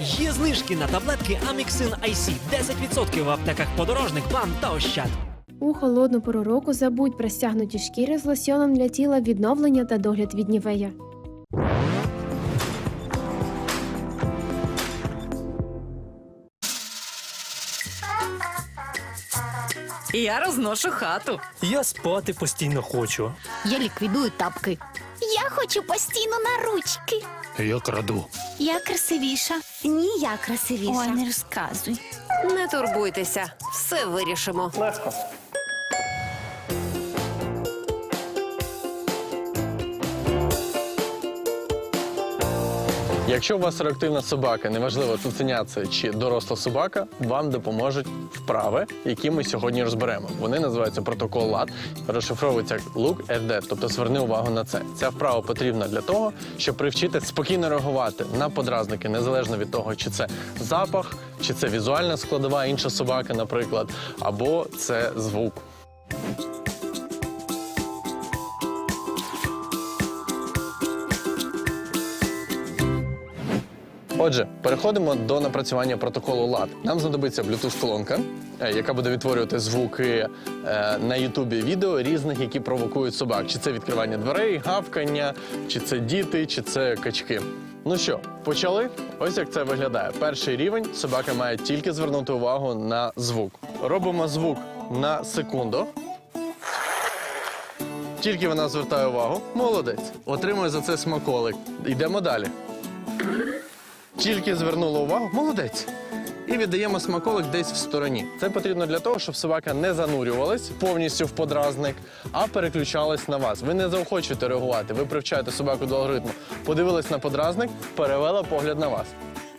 Є знижки на таблетки Аміксин IC 10% в аптеках подорожник, бам та ощад. У холодну пору року забудь про стягнуті шкіри з лосьоном для тіла відновлення та догляд від нівея. Я розношу хату. Я спати постійно хочу. Я ліквідую тапки. Я хочу постійно на ручки. Я краду. Я красивіша. Ні, я красивіша. Ой, не розказуй. Не турбуйтеся, все вирішимо. Якщо у вас реактивна собака, неважливо цуценя це чи доросла собака, вам допоможуть вправи, які ми сьогодні розберемо. Вони називаються протокол ЛАД, розшифровується Look at that, тобто зверни увагу на це. Ця вправа потрібна для того, щоб привчити спокійно реагувати на подразники, незалежно від того, чи це запах, чи це візуальна складова, інша собака, наприклад, або це звук. Отже, переходимо до напрацювання протоколу LAT. Нам знадобиться Bluetooth-колонка, е, яка буде відтворювати звуки е, на Ютубі відео різних, які провокують собак. Чи це відкривання дверей, гавкання, чи це діти, чи це качки. Ну що, почали? Ось як це виглядає. Перший рівень собака має тільки звернути увагу на звук. Робимо звук на секунду. Тільки вона звертає увагу. Молодець. Отримує за це смаколик. Йдемо далі. Тільки звернула увагу, молодець. І віддаємо смаколик десь в стороні. Це потрібно для того, щоб собака не занурювалась повністю в подразник, а переключалась на вас. Ви не заохочуєте реагувати, ви привчаєте собаку до алгоритму. Подивилась на подразник, перевела погляд на вас.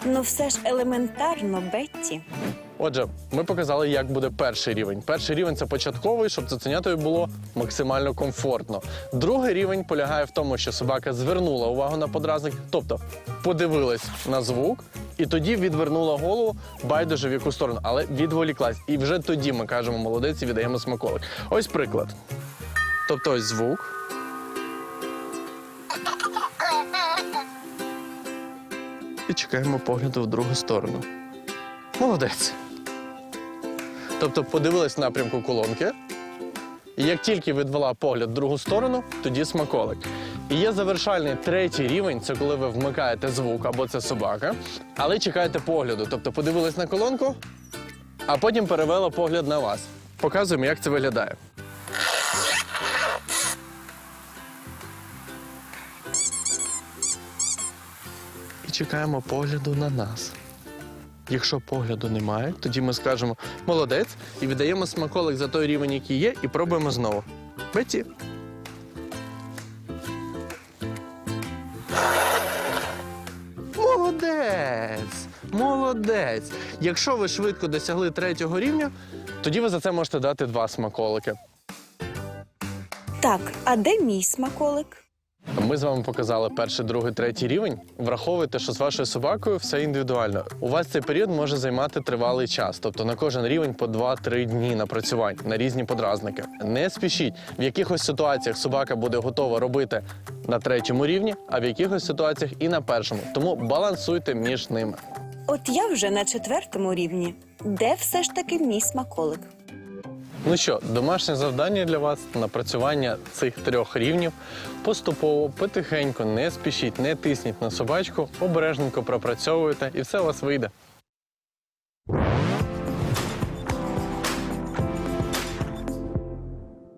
Ну все ж елементарно, Бетті. Отже, ми показали, як буде перший рівень. Перший рівень це початковий, щоб цуценятові було максимально комфортно. Другий рівень полягає в тому, що собака звернула увагу на подразник, тобто подивилась на звук, і тоді відвернула голову байдуже в яку сторону, але відволіклась. І вже тоді ми кажемо молодець і віддаємо смаколик. Ось приклад. Тобто ось звук. І чекаємо погляду в другу сторону. Молодець. Тобто подивилась напрямку колонки, і як тільки відвела погляд в другу сторону, тоді смаколик. І є завершальний третій рівень це коли ви вмикаєте звук або це собака, але чекаєте погляду. Тобто подивились на колонку, а потім перевела погляд на вас. Показуємо, як це виглядає. І чекаємо погляду на нас. Якщо погляду немає, тоді ми скажемо молодець і віддаємо смаколик за той рівень, який є, і пробуємо знову. Беті. Молодець! Молодець! Якщо ви швидко досягли третього рівня, тоді ви за це можете дати два смаколики. Так, а де мій смаколик? Ми з вами показали перший, другий, третій рівень. Враховуйте, що з вашою собакою все індивідуально. У вас цей період може займати тривалий час, тобто на кожен рівень по 2-3 дні напрацювань на різні подразники. Не спішіть. В якихось ситуаціях собака буде готова робити на третьому рівні, а в якихось ситуаціях і на першому. Тому балансуйте між ними. От я вже на четвертому рівні. Де все ж таки мій смаколик? Ну що, домашнє завдання для вас напрацювання цих трьох рівнів. Поступово, потихеньку, не спішіть, не тисніть на собачку, обережненько пропрацьовуйте, і все у вас вийде.